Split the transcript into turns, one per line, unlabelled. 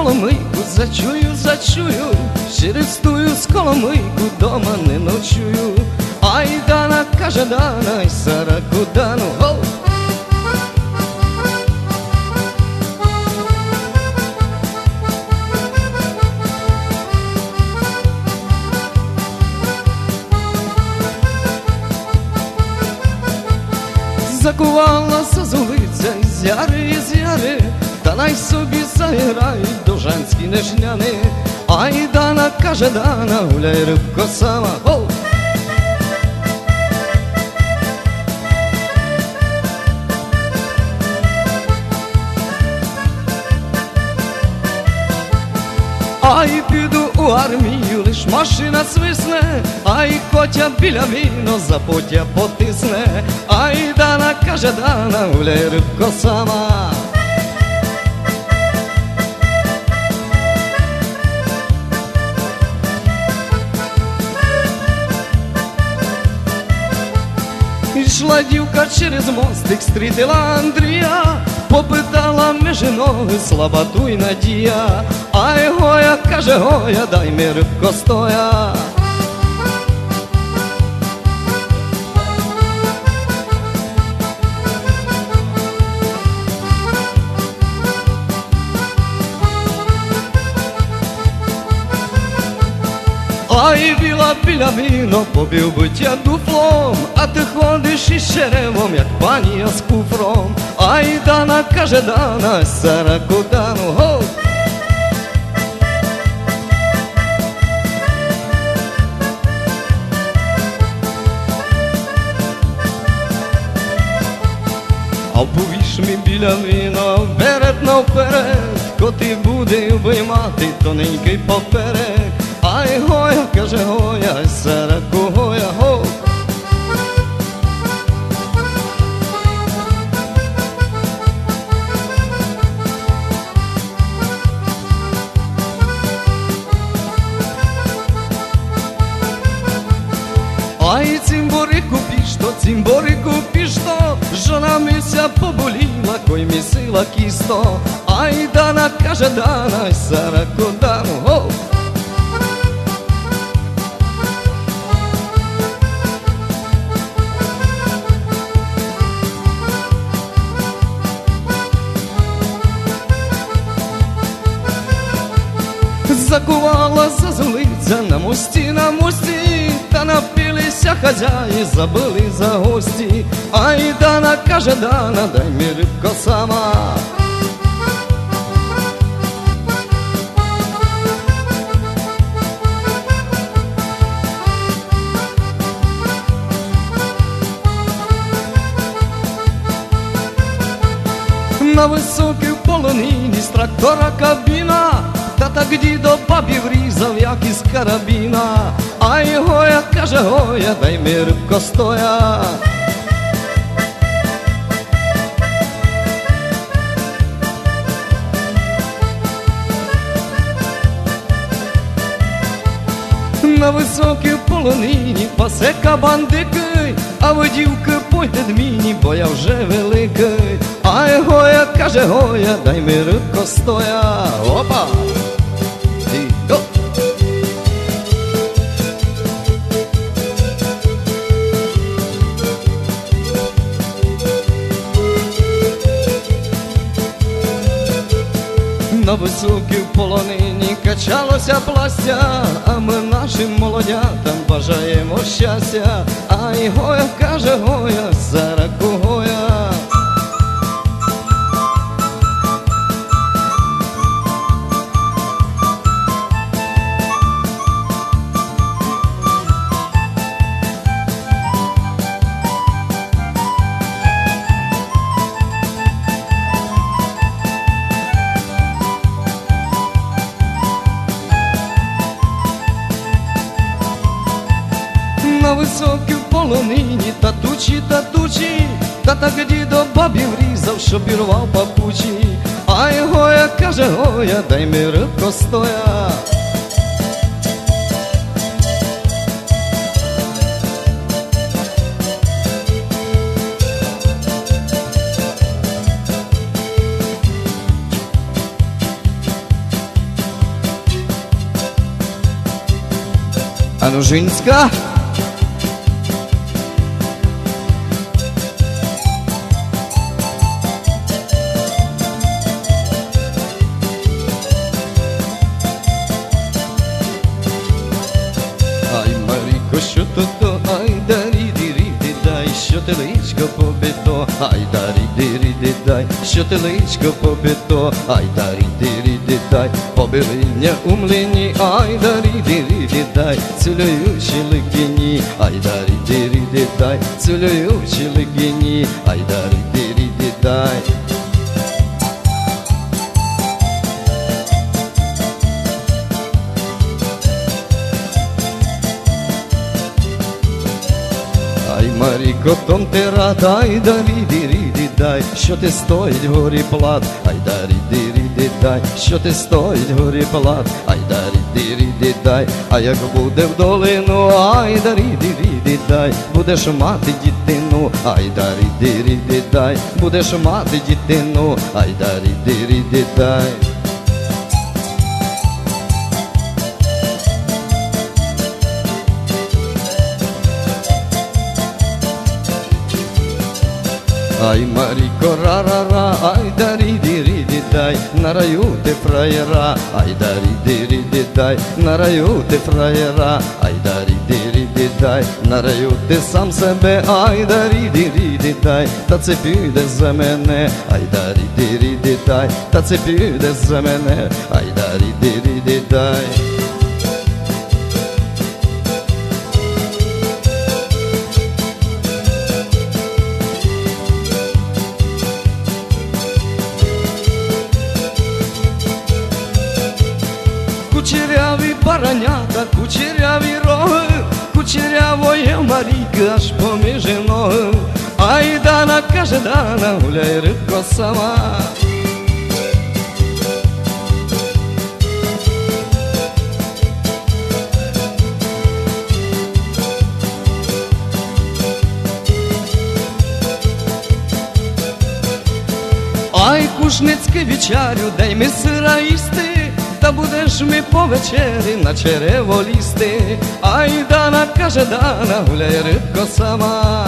коломийку, зачую, зачую, через тую з коломийку дома не ночую. Ай Дана каже Дана, й Сараку Дану, гоу! Закувала зозулиця із яри, із яри, та най собі заграють дужанські нежняни. Ай Дана каже Дана, гуляй рибко сама. Оу! Ай, піду у армію, лиш машина свисне, ай котя біля віно запотя потисне, ай Дана каже Дана, гуляй рибко сама. Дівка через мостик, стрітила Андрія, попитала межі ноги, слаба туй надія. Ай гоя, каже гоя, дай ми рибко стоя. Ай, біла біля віно, побів биття дуфлом, а ти ходиш із черевом, як панія з куфром. Ай, Дана каже Дана, Сараку Дану, гоу! А повіш ми біля віна, вперед навперед, коти буде виймати тоненький поперек. Ай гоя, каже гоя, ай сараку гоя, го. Ай, цимборику пішто, цимборику пішто, жона мися поболіла, кой місила кісто. Ай, Дана, каже Дана, ай сараку дану, го. Закувала зазулиця на мості, на мості, та напилися хазяї, забили за гості. Ай, Дана каже Дана, дай мені рибко сама. На високій полонині з трактора кабіна, та так дідо бабі врізав, як із карабіна. Ай гоя, каже гоя, дай ми рибко стоя. На високій полонині пасе кабандики, а водівки пойте дміні, бо я вже великий. Ай гоя, каже гоя, дай ми рибко стоя. Опа! На високій полонині качалося пластя, а ми нашим молодятам бажаємо щастя. Ай гоя, каже гоя, зараку високі в полонині, татучі, татучі, та так дідо бабів різав, що бірвав папучі. Ай гоя, каже гоя, дай ми рибко стоя. Анужинська Ай, Маріко, що то то, ай, дарі дірі дай, що ти личко побито, ай, дарі дірі дай, що ти личко побито, ай, дарі дірі дай, побилиння у млині, ай, дарі дірі дай, цілюючі ликіні, ай, дарі дірі дай, цілюючі ликіні, ай, дарі дірі дай. Маріко, том ти рада, ай, дарі дірі дай, що ти стоїть горі плат, ай, дарі дірі дай, що ти стоїть горі плат, ай, дарі дірі дай, а як буде в долину, ай, дарі дірі дай, будеш мати дітину, ай, дарі дірі дай, будеш мати дітину, ай, дарі дірі дай. Ай, Маріко, ра-ра-ра, ай, дарі дірі дай, на раю ти фраєра, ай, дарі дірі дай, на раю ти фраєра, ай, дарі дірі дай, на раю ти сам себе, ай, дарі дірі дай, та це піде за мене, ай, дарі дірі дай, та це піде за мене, ай, дарі дірі дай. Кучеряві баранята, кучеряві роги, кучерявоє Марійка аж поміж ноги. Ай, Дана, каже Дана, гуляй рибко сама. Ай, кушницьке вічарю, дай ми сира їсти, будеш ми по вечері на черево лізти. Ай, Дана, каже Дана, гуляє рибко сама.